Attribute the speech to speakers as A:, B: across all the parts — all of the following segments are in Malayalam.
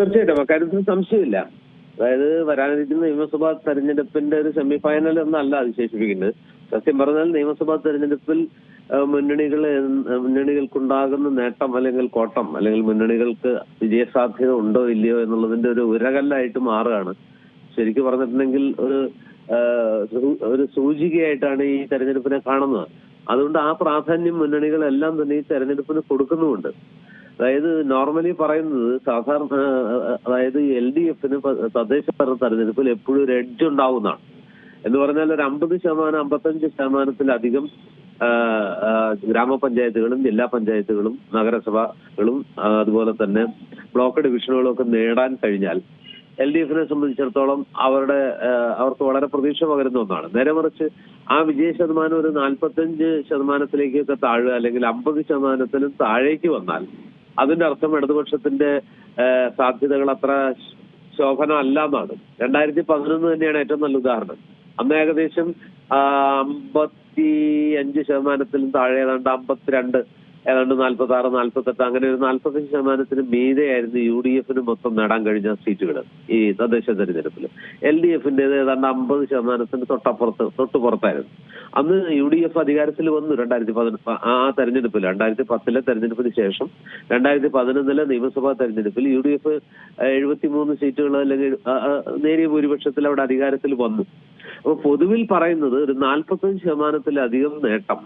A: തീർച്ചയായിട്ടും. അക്കാര്യത്തിൽ സംശയമില്ല. അതായത് വരാനിരിക്കുന്ന നിയമസഭാ തെരഞ്ഞെടുപ്പിന്റെ ഒരു സെമി ഫൈനൽ എന്നല്ല വിശേഷിപ്പിക്കുന്നത് സത്യം പറഞ്ഞാൽ നിയമസഭാ തെരഞ്ഞെടുപ്പിൽ മുന്നണികൾ മുന്നണികൾക്കുണ്ടാകുന്ന നേട്ടം അല്ലെങ്കിൽ കോട്ടം അല്ലെങ്കിൽ മുന്നണികൾക്ക് വിജയസാധ്യത ഉണ്ടോ ഇല്ലയോ എന്നുള്ളതിന്റെ ഒരു ഉരകല്ലായിട്ട് മാറുകയാണ്. ശരിക്കും പറഞ്ഞിട്ടുണ്ടെങ്കിൽ ഒരു ഒരു സൂചികയായിട്ടാണ് ഈ തെരഞ്ഞെടുപ്പിനെ കാണുന്നത്. അതുകൊണ്ട് ആ പ്രാധാന്യം മുന്നണികളെല്ലാം തന്നെ ഈ തെരഞ്ഞെടുപ്പിന് കൊടുക്കുന്നുമുണ്ട്. അതായത് നോർമലി പറയുന്നത് സാധാരണ അതായത് എൽ ഡി എഫിന് തദ്ദേശ ഭരണ തെരഞ്ഞെടുപ്പിൽ എപ്പോഴും ഒരു എഡ്ജ് ഉണ്ടാവുന്നതാണ്. എന്ന് പറഞ്ഞാൽ ഒരു അമ്പത് ശതമാനം അമ്പത്തഞ്ച് ശതമാനത്തിലധികം ഗ്രാമപഞ്ചായത്തുകളും ജില്ലാ പഞ്ചായത്തുകളും നഗരസഭകളും അതുപോലെ തന്നെ ബ്ലോക്ക് ഡിവിഷനുകളും ഒക്കെ നേടാൻ കഴിഞ്ഞാൽ എൽ ഡി എഫിനെ സംബന്ധിച്ചിടത്തോളം അവരുടെ അവർക്ക് വളരെ പ്രതീക്ഷ പകരുന്ന ഒന്നാണ്. നേരെ മറിച്ച് ആ വിജയ ശതമാനം ഒരു നാൽപ്പത്തഞ്ച് ശതമാനത്തിലേക്കൊക്കെ താഴെ അല്ലെങ്കിൽ അമ്പത് ശതമാനത്തിലും താഴേക്ക് വന്നാൽ അതിന്റെ അർത്ഥം ഇടതുപക്ഷത്തിന്റെ സാധ്യതകൾ അത്ര ശോഭന അല്ല എന്നാണ് രണ്ടായിരത്തി പതിനൊന്ന് തന്നെയാണ് ഏറ്റവും നല്ല ഉദാഹരണം. അന്ന് ഏകദേശം അമ്പത്തി അഞ്ച് ശതമാനത്തിലും താഴെ ഏതാണ്ട് അമ്പത്തിരണ്ട് ഏതാണ്ട് നാൽപ്പത്തി ആറ് നാൽപ്പത്തെട്ട് അങ്ങനെ ഒരു നാൽപ്പത്തഞ്ച് ശതമാനത്തിന് മീതെയായിരുന്നു യു ഡി എഫിന് മൊത്തം നേടാൻ കഴിഞ്ഞ സീറ്റുകൾ ഈ തദ്ദേശ തെരഞ്ഞെടുപ്പിൽ. എൽ ഡി എഫിന്റേത് ഏതാണ്ട് അമ്പത് ശതമാനത്തിന് തൊട്ടപ്പുറത്ത് തൊട്ടുപുറത്തായിരുന്നു. അന്ന് യു ഡി എഫ് അധികാരത്തിൽ വന്നു രണ്ടായിരത്തി പതിന ആ തെരഞ്ഞെടുപ്പിൽ. രണ്ടായിരത്തി പത്തിലെ തെരഞ്ഞെടുപ്പിന് ശേഷം രണ്ടായിരത്തി പതിനൊന്നിലെ നിയമസഭാ തെരഞ്ഞെടുപ്പിൽ യു ഡി എഫ് എഴുപത്തിമൂന്ന് സീറ്റുകൾ അല്ലെങ്കിൽ നേരിയ ഭൂരിപക്ഷത്തിൽ അവിടെ അധികാരത്തിൽ വന്നു. അപ്പൊ പൊതുവിൽ പറയുന്നത് ഒരു നാൽപ്പത്തഞ്ച് ശതമാനത്തിലധികം നേട്ടം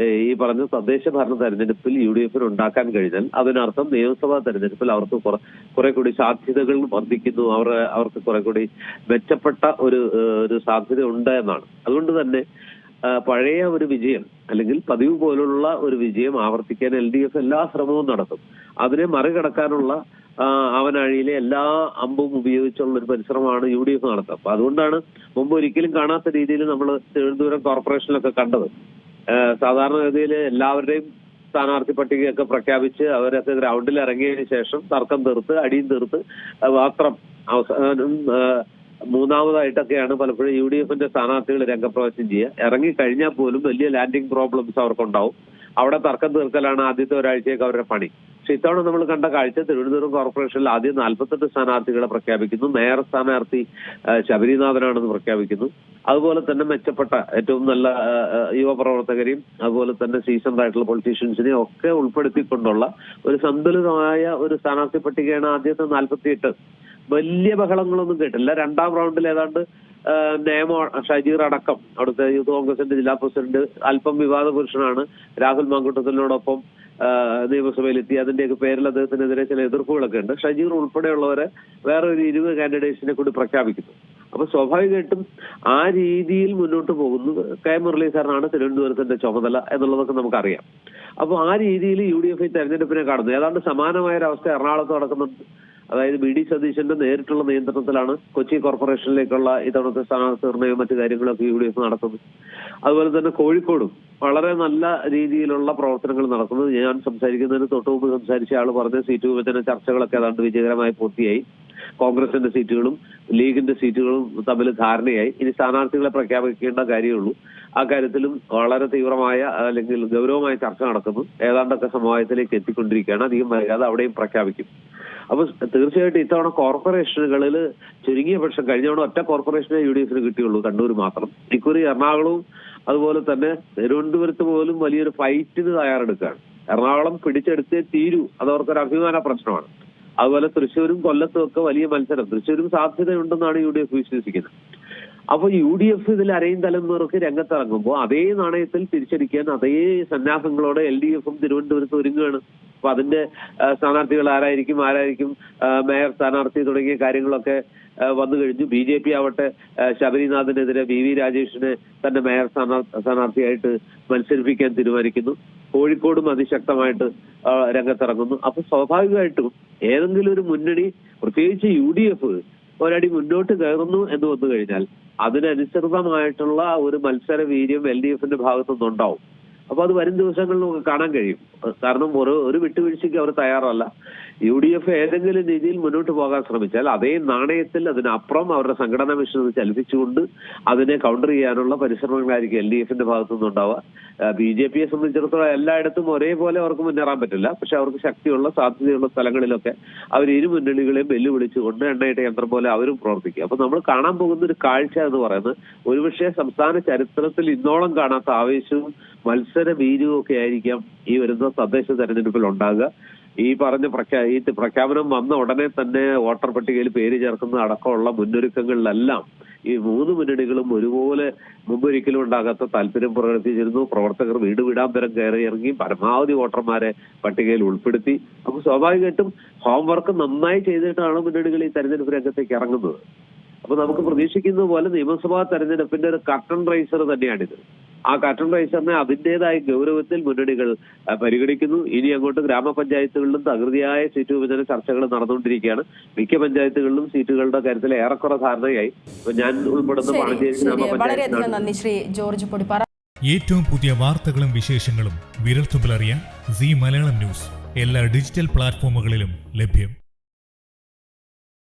A: ഈ പറഞ്ഞ തദ്ദേശ ഭരണ തെരഞ്ഞെടുപ്പിൽ യു ഡി എഫിന് ഉണ്ടാക്കാൻ കഴിഞ്ഞാൽ അതിനർത്ഥം നിയമസഭാ തെരഞ്ഞെടുപ്പിൽ അവർക്ക് കുറെ കൂടി സാധ്യതകൾ വർദ്ധിക്കുന്നു. അവർ അവർക്ക് കുറെ കൂടി മെച്ചപ്പെട്ട ഒരു ഒരു സാധ്യത ഉണ്ട് എന്നാണ്. അതുകൊണ്ട് തന്നെ പഴയ ഒരു വിജയം അല്ലെങ്കിൽ പതിവ് പോലുള്ള ഒരു വിജയം ആവർത്തിക്കാൻ എൽ ഡി എഫ് എല്ലാ ശ്രമവും നടത്തും. അതിനെ മറികടക്കാനുള്ള അവനഴിയിലെ എല്ലാ അമ്പും ഉപയോഗിച്ചുള്ള ഒരു പരിശ്രമമാണ് യു ഡി എഫ് നടത്തുക അപ്പൊ അതുകൊണ്ടാണ് മുമ്പ് ഒരിക്കലും കാണാത്ത രീതിയിൽ നമ്മൾ തിരുവനന്തപുരം കോർപ്പറേഷനിലൊക്കെ കണ്ടത്. സാധാരണഗതിയിൽ എല്ലാവരുടെയും സ്ഥാനാർത്ഥി പട്ടികയൊക്കെ പ്രഖ്യാപിച്ച് അവരൊക്കെ ഗ്രൗണ്ടിൽ ഇറങ്ങിയതിന് ശേഷം തർക്കം തീർത്ത് അടിയും തീർത്ത് മാത്രം അവസാനം മൂന്നാമതായിട്ടൊക്കെയാണ് പലപ്പോഴും യു ഡി എഫിന്റെ സ്ഥാനാർത്ഥികൾ രംഗപ്രവേശം ചെയ്യുക. ഇറങ്ങി കഴിഞ്ഞാൽ പോലും വലിയ ലാൻഡിംഗ് പ്രോബ്ലംസ് അവർക്കുണ്ടാവും. അവിടെ തർക്കം തീർക്കലാണ് ആദ്യത്തെ ഒരാഴ്ചയൊക്കെ അവരുടെ പണി. പക്ഷെ ഇത്തവണ നമ്മൾ കണ്ട കാഴ്ച തിരുവനന്തപുരം കോർപ്പറേഷനിൽ ആദ്യം നാൽപ്പത്തെട്ട് സ്ഥാനാർത്ഥികളെ പ്രഖ്യാപിക്കുന്നു. മേയർ സ്ഥാനാർത്ഥി ശബരിനാഥനാണെന്ന് പ്രഖ്യാപിക്കുന്നു. അതുപോലെ തന്നെ മെച്ചപ്പെട്ട ഏറ്റവും നല്ല യുവപ്രവർത്തകരെയും അതുപോലെ തന്നെ സീസൺഡ് ആയിട്ടുള്ള പൊളിറ്റീഷ്യൻസിനെയും ഒക്കെ ഉൾപ്പെടുത്തിക്കൊണ്ടുള്ള ഒരു സന്തുലിതമായ ഒരു സ്ഥാനാർത്ഥി പട്ടികയാണ് ആദ്യത്തെ നാൽപ്പത്തിയെട്ട് വലിയ ബഹളങ്ങളൊന്നും കേട്ടില്ല രണ്ടാം റൗണ്ടിൽ ഏതാണ്ട് നേമോ ഷജീർ അടക്കം അവിടുത്തെ യൂത്ത് കോൺഗ്രസിന്റെ ജില്ലാ പ്രസിഡന്റ് അല്പം വിവാദ പുരുഷനാണ് രാഹുൽ മാങ്കുട്ടത്തിനോടൊപ്പം നിയമസഭയിലെത്തി. അതിന്റെയൊക്കെ പേരിൽ അദ്ദേഹത്തിനെതിരെ ചില എതിർപ്പുകളൊക്കെ ഉണ്ട്. ഷജീർ ഉൾപ്പെടെയുള്ളവരെ വേറെ ഒരു ഇരുപത് കാൻഡിഡേറ്റ്സിനെ കൂടി പ്രഖ്യാപിക്കുന്നു. അപ്പൊ സ്വാഭാവികമായിട്ടും ആ രീതിയിൽ മുന്നോട്ട് പോകുന്നത് കെ മുരളീധരനാണ് തിരുവനന്തപുരത്തിന്റെ ചുമതല എന്നുള്ളതൊക്കെ നമുക്കറിയാം. അപ്പൊ ആ രീതിയിൽ യു ഡി എഫ് ഈ തെരഞ്ഞെടുപ്പിനെ കാണുന്നത് ഏതാണ്ട് സമാനമായ ഒരു അവസ്ഥ എറണാകുളത്ത് നടക്കുന്നുണ്ട്. അതായത് ബി ഡി സതീശന്റെ നേരിട്ടുള്ള നിയന്ത്രണത്തിലാണ് കൊച്ചി കോർപ്പറേഷനിലേക്കുള്ള ഇത്തവണത്തെ സ്ഥാനാർത്ഥി നിർണയവും മറ്റു കാര്യങ്ങളൊക്കെ യു ഡി എഫ് നടത്തുന്നത്. അതുപോലെ തന്നെ കോഴിക്കോടും വളരെ നല്ല രീതിയിലുള്ള പ്രവർത്തനങ്ങൾ നടക്കുന്നത്. ഞാൻ സംസാരിക്കുന്നതിന് തൊട്ട് മുമ്പ് സംസാരിച്ച ആൾ പറഞ്ഞ സീറ്റ് വിഭജന ചർച്ചകളൊക്കെ ഏതാണ്ട് വിജയകരമായി പൂർത്തിയായി. കോൺഗ്രസിന്റെ സീറ്റുകളും ലീഗിന്റെ സീറ്റുകളും തമ്മിൽ ധാരണയായി. ഇനി സ്ഥാനാർത്ഥികളെ പ്രഖ്യാപിക്കേണ്ട കാര്യമുള്ളൂ. ആ കാര്യത്തിലും വളരെ തീവ്രമായ അല്ലെങ്കിൽ ഗൗരവമായ ചർച്ച നടക്കുന്നു. ഏതാണ്ടൊക്കെ സമവായത്തിലേക്ക് എത്തിക്കൊണ്ടിരിക്കുകയാണ്. അധികം വൈകാതെ അവിടെയും പ്രഖ്യാപിക്കും. അപ്പൊ തീർച്ചയായിട്ടും ഇത്തവണ കോർപ്പറേഷനുകളിൽ ചുരുങ്ങിയ പക്ഷം കഴിഞ്ഞ തവണ ഒറ്റ കോർപ്പറേഷനെ യു ഡി എഫിന് കിട്ടിയുള്ളൂ കണ്ണൂർ മാത്രം. ഇക്കുറി എറണാകുളവും അതുപോലെ തന്നെ തിരുവനന്തപുരത്ത് പോലും വലിയൊരു ഫൈറ്റിന് തയ്യാറെടുക്കുകയാണ്. എറണാകുളം പിടിച്ചെടുത്തേ തീരൂ. അതവർക്കൊരു അഭിമാന പ്രശ്നമാണ്. അതുപോലെ തൃശ്ശൂരും കൊല്ലത്തും ഒക്കെ വലിയ മത്സരം. തൃശ്ശൂരും സാധ്യതയുണ്ടെന്നാണ് യു ഡി എഫ് വിശ്വസിക്കുന്നത്. അപ്പൊ യു ഡി എഫ് ഇതിൽ അരയും തലമുറയ്ക്ക് രംഗത്തിറങ്ങുമ്പോൾ അതേ നാണയത്തിൽ തിരിച്ചടിക്കാൻ അതേ സന്നാഹങ്ങളോടെ എൽ ഡി എഫും തിരുവനന്തപുരത്ത് ഒരുങ്ങുകയാണ്. അപ്പൊ അതിന്റെ സ്ഥാനാർത്ഥികൾ ആരായിരിക്കും ആരായിരിക്കും മേയർ സ്ഥാനാർത്ഥി തുടങ്ങിയ കാര്യങ്ങളൊക്കെ വന്നു കഴിഞ്ഞു. ബി ജെ പി ആവട്ടെ ശബരിനാഥിനെതിരെ വി വി രാജേഷിനെ തന്റെ മേയർ സ്ഥാനാ- സ്ഥാനാർത്ഥിയായിട്ട് മത്സരിപ്പിക്കാൻ തീരുമാനിക്കുന്നു. കോഴിക്കോടും അതിശക്തമായിട്ട് രംഗത്തിറങ്ങുന്നു. അപ്പൊ സ്വാഭാവികമായിട്ടും ഏതെങ്കിലും ഒരു മുന്നണി പ്രത്യേകിച്ച് യു ഡി എഫ് ഒരടി മുന്നോട്ട് കയറുന്നു എന്ന് വന്നു കഴിഞ്ഞാൽ അതിനനുസൃതമായിട്ടുള്ള ഒരു മത്സര വീര്യം എൽ ഡി എഫിന്റെ ഭാഗത്തുനിന്നുണ്ടാവും. അപ്പൊ അത് വരും ദിവസങ്ങളിൽ നമുക്ക് കാണാൻ കഴിയും. കാരണം ഒരു ഒരു വിട്ടുവീഴ്ചയ്ക്ക് അവർ തയ്യാറല്ല. യു ഡി എഫ് ഏതെങ്കിലും രീതിയിൽ മുന്നോട്ട് പോകാൻ ശ്രമിച്ചാൽ അതേ നാണയത്തിൽ അതിനപ്പുറം അവരുടെ സംഘടനാ മിഷൻ ചലിപ്പിച്ചുകൊണ്ട് അതിനെ കൗണ്ടർ ചെയ്യാനുള്ള പരിശ്രമങ്ങളായിരിക്കും എൽ ഡി എഫിന്റെ ഭാഗത്തുനിന്ന് ഉണ്ടാവുക. ബി ജെ പിയെ സംബന്ധിച്ചിടത്തോളം എല്ലായിടത്തും ഒരേപോലെ അവർക്ക് മുന്നേറാൻ പറ്റില്ല. പക്ഷെ അവർക്ക് ശക്തിയുള്ള സാധ്യതയുള്ള സ്ഥലങ്ങളിലൊക്കെ അവർ ഇരു മുന്നണികളെയും വെല്ലുവിളിച്ചുകൊണ്ട് എണ്ണയിട്ട യന്ത്രം പോലെ അവരും പ്രവർത്തിക്കും. അപ്പൊ നമ്മൾ കാണാൻ പോകുന്ന ഒരു കാഴ്ച എന്ന് പറയുന്നത് ഒരുപക്ഷെ സംസ്ഥാന ചരിത്രത്തിൽ ഇന്നോളം കാണാത്ത ആവേശവും മത്സര വീര്യവും ഒക്കെ ആയിരിക്കാം ഈ വരുന്ന തദ്ദേശ തെരഞ്ഞെടുപ്പിൽ ഉണ്ടാകുക. ഈ പറഞ്ഞ പ്രഖ്യാ ഈ പ്രഖ്യാപനം വന്ന ഉടനെ തന്നെ വോട്ടർ പട്ടികയിൽ പേര് ചേർക്കുന്ന അടക്കമുള്ള മുന്നൊരുക്കങ്ങളിലെല്ലാം ഈ മൂന്ന് മുന്നണികളും ഒരുപോലെ മുമ്പൊരിക്കലും ഉണ്ടാകാത്ത താല്പര്യം പ്രകടിപ്പിച്ചിരുന്നു. പ്രവർത്തകർ വീട് വീടാന്തരം കയറി ഇറങ്ങി പരമാവധി വോട്ടർമാരെ പട്ടികയിൽ ഉൾപ്പെടുത്തി. അപ്പൊ സ്വാഭാവികമായിട്ടും ഹോംവർക്ക് നന്നായി ചെയ്തിട്ടാണ് മുന്നണികൾ ഈ തെരഞ്ഞെടുപ്പ് രംഗത്തേക്ക് ഇറങ്ങുന്നത്. അപ്പൊ നമുക്ക് പ്രതീക്ഷിക്കുന്നത് പോലെ നിയമസഭാ തെരഞ്ഞെടുപ്പിന്റെ ഒരു കർട്ടൺ റൈസർ തന്നെയാണിത്. ആ കർട്ടൺ റൈസറിനെ അതിന്റേതായ ഗൗരവത്തിൽ മുന്നണികൾ പരിഗണിക്കുന്നു. ഇനി അങ്ങോട്ട് ഗ്രാമപഞ്ചായത്തുകളിലും തകൃതിയായ സീറ്റ് വിഭജന ചർച്ചകൾ നടന്നുകൊണ്ടിരിക്കുകയാണ്. മിക്ക പഞ്ചായത്തുകളിലും സീറ്റുകളുടെ കാര്യത്തിൽ ഏറെക്കുറെ ധാരണയായി. ഞാൻ ഉൾപ്പെടുന്ന പാണഞ്ചേരി ഗ്രാമപഞ്ചായത്തിനാണ്.
B: ഏറ്റവും പുതിയ വാർത്തകളും വിശേഷങ്ങളും വിരൽത്തുമ്പിലറിയാൻ സി മലയാളം ന്യൂസ്. എല്ലാ ഡിജിറ്റൽ പ്ലാറ്റ്ഫോമുകളിലും ലഭ്യം.